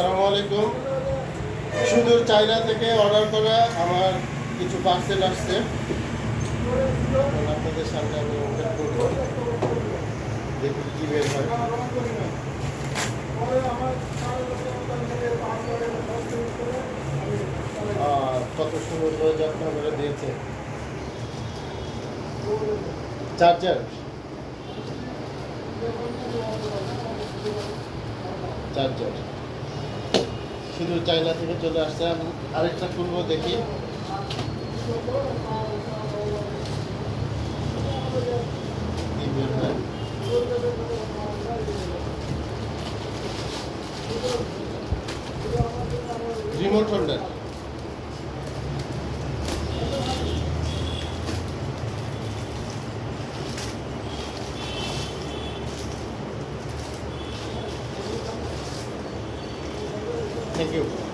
আসসালামু আলাইকুম। সুদূর চায়না থেকে অর্ডার করা আমার কিছু পার্সেল আসছে। আপনাদের সামনে আমি ওপেন করব। দেখি কি বের হয়। কত সুন্দর করে যত্ন করে দিয়েছে। চার্জার চার্জার শুধু চাইনা থেকে চলে আসছে। আমি আরেকটা খুলবো দেখি। Remote holder. Thank you.